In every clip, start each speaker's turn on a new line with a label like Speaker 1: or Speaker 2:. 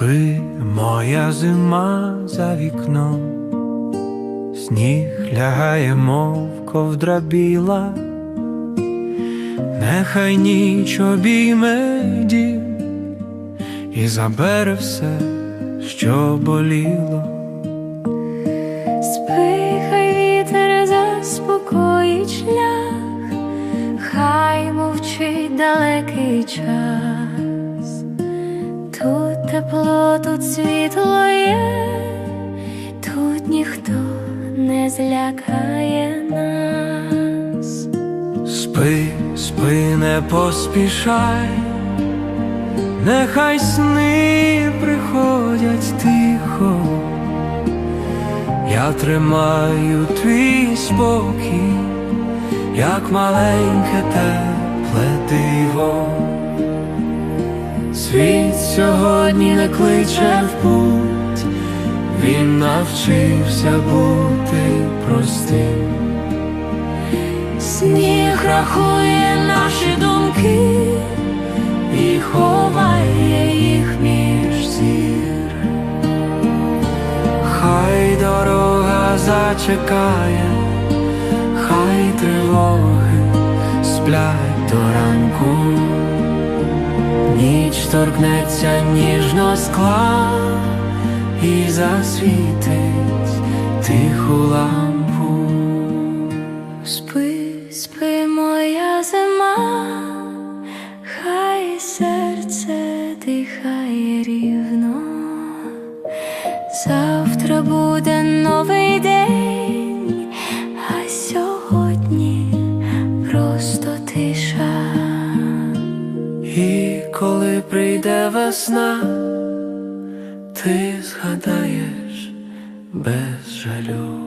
Speaker 1: Спи, моя зима за вікном, сніг лягає, мов ковдра біла, нехай ніч обійме дім і забере все, що боліло.
Speaker 2: Спи, хай вітер заспокоїть шлях, хай мовчить далекий час. Тепло, тут світло є, тут ніхто не злякає нас.
Speaker 1: Спи, спи, не поспішай, нехай сни приходять тихо, я тримаю твій спокій, як маленьке тепле диво. Світ сьогодні не кличе в путь, він навчився бути простим.
Speaker 2: Сніг рахує наші думки і ховає їх між зір.
Speaker 1: Хай дорога зачекає, хай тривоги сплять до ранку, торкнеться ніжно скла і засвітить тиху лампу.
Speaker 2: Спи, спи, моя зима, хай серце дихає рівно. Завтра буде новий день,
Speaker 1: І коли прийде весна, ти згадаєш без жалю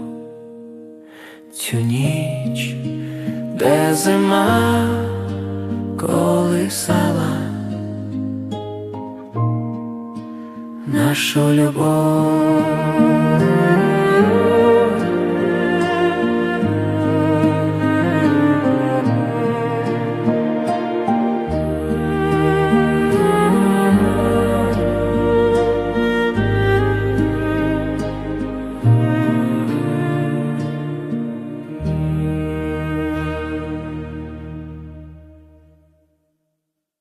Speaker 1: цю ніч, де зима колисала нашу любов.